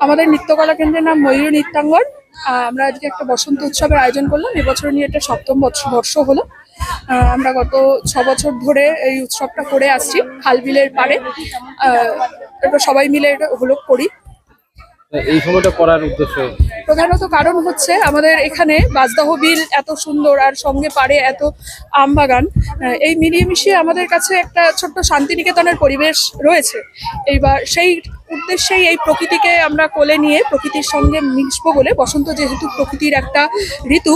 আমাদের নৃত্যকলা কেন্দ্রের নাম ময়ূর নৃত্যাঙ্গন। আমরা আজকে একটা বসন্ত উৎসবের আয়োজন করলাম। এবছর নিয়ে এটা সপ্তম বর্ষ হলো। আমরা গত ছ বছর ধরে এই উৎসবটা করে আসছি খালবিলের পাড়ে। আহ, এটা সবাই মিলে এটা হলো করি। এই সময়টা করার উদ্দেশ্য প্রধানত কারণ হচ্ছে আমাদের এখানে বাজদাহ বিল এত সুন্দর আর সঙ্গে পারে এত আম বাগান। এই মিলিয়ে মিশিয়ে আমাদের কাছে একটা ছোট্ট শান্তিনিকেতনের পরিবেশ রয়েছে। এইবার সেই উদ্দেশ্যেই এই প্রকৃতিকে আমরা কোলে নিয়ে প্রকৃতির সঙ্গে মিশবো বলে বসন্ত যেহেতু প্রকৃতির একটা ঋতু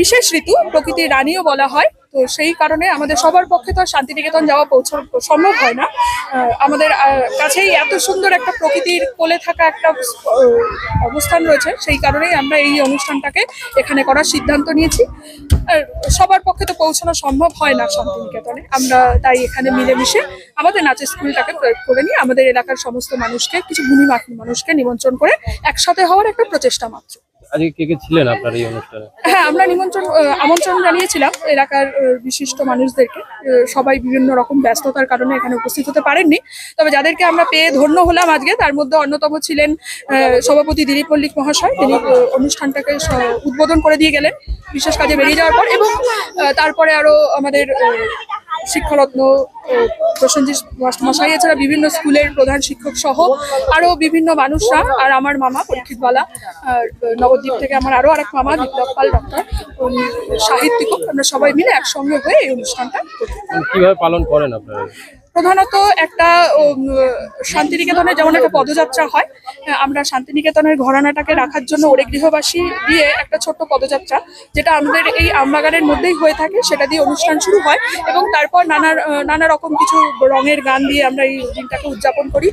বিশেষ ঋতু, প্রকৃতির রানীও বলা হয়। তো সেই কারণে আমাদের সবার পক্ষে তো আর শান্তিনিকেতন যাওয়া পৌঁছানো সম্ভব হয় না। আমাদের কাছেই এত সুন্দর একটা প্রকৃতির কোলে থাকা একটা অবস্থান রয়েছে, সেই কারণেই আমরা এই অনুষ্ঠানটাকে এখানে করার সিদ্ধান্ত নিয়েছি। আর সবার পক্ষে তো পৌঁছানো সম্ভব হয় না শান্তিনিকেতনে। আমরা তাই এখানে মিলেমিশে আমাদের নাচের স্কুলটাকে প্রয়োগ করে নিয়ে আমাদের এলাকার সমস্ত মানুষকে, কিছু ভূমি মানুষকে নিমন্ত্রণ করে একসাথে হওয়ার একটা প্রচেষ্টা মাত্র। আজকে কে কে ছিলেন আপনার এই অনুষ্ঠানে? হ্যাঁ আমরা নিমন্ত্রণ আমন্ত্রণ জানিয়েছিলাম এলাকার বিশিষ্ট মানুষদেরকে। সবাই বিভিন্ন রকম ব্যস্ততার কারণে এখানে উপস্থিত হতে পারেননি। তবে যাদেরকে আমরা পেয়ে ধন্য হলাম আজকে, তার মধ্যে অন্যতম ছিলেন সভাপতি দিলীপ মল্লিক মহাশয়। তিনি অনুষ্ঠানটাকে উদ্বোধন করে দিয়ে গেলেন। বিশেষ কাজে বেরিয়ে যাওয়ার পর এবং তারপরে আরও আমাদের শিক্ষারত্ন প্রসেনজিৎ মশাই এছাড়া বিভিন্ন স্কুলের প্রধান শিক্ষক সহ আরও বিভিন্ন মানুষরা আর আমার মামা পরীক্ষিতবালা নবদ্বীপ থেকে আমার আরও আরেক মামা বিপ্লব পাল ডক্টর সাহিত্যিক, আমরা সবাই মিলে একসঙ্গে হয়ে এই অনুষ্ঠানটা পালন করেন আপনারা? প্রধানত একটা শান্তিনিকেতনে যেমন একটা পদযাত্রা হয় আমরা শান্তিনিকেতনের ঘরানাটাকে রাখার জন্য ওরে গৃহবাসী দিয়ে একটা ছোট্ট পদযাত্রা, যেটা আমাদের এই আমবাগানের মধ্যেই হয়ে থাকে, সেটা দিয়ে অনুষ্ঠান শুরু হয় এবং তারপর নানা নানা রকম কিছু রঙের গান দিয়ে আমরা এই দিনটাকে উদযাপন করি।